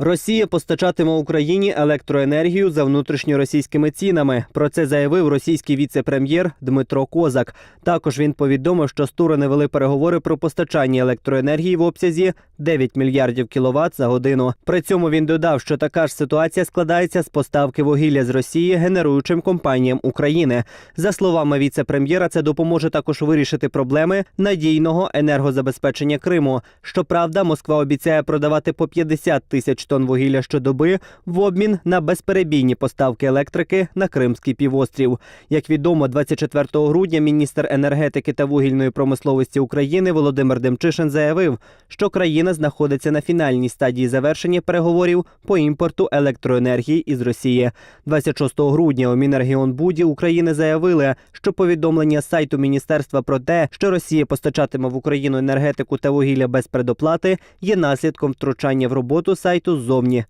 Росія постачатиме Україні електроенергію за внутрішньоросійськими цінами. Про це заявив російський віце-прем'єр Дмитро Козак. Також він повідомив, що сторони вели переговори про постачання електроенергії в обсязі 9 мільярдів кіловат за годину. При цьому він додав, що така ж ситуація складається з поставки вугілля з Росії генеруючим компаніям України. За словами віце-прем'єра, це допоможе також вирішити проблеми надійного енергозабезпечення Криму. Щоправда, Москва обіцяє продавати по 50 тисяч тонн вугілля щодоби в обмін на безперебійні поставки електрики на Кримський півострів. Як відомо, 24 грудня міністр енергетики та вугільної промисловості України Володимир Демчишин заявив, що країна знаходиться на фінальній стадії завершення переговорів по імпорту електроенергії із Росії. 26 грудня у Мінергіонбуді України заявили, що повідомлення сайту міністерства про те, що Росія постачатиме в Україну енергетику та вугілля без предоплати, є наслідком втручання в роботу сайту ззовні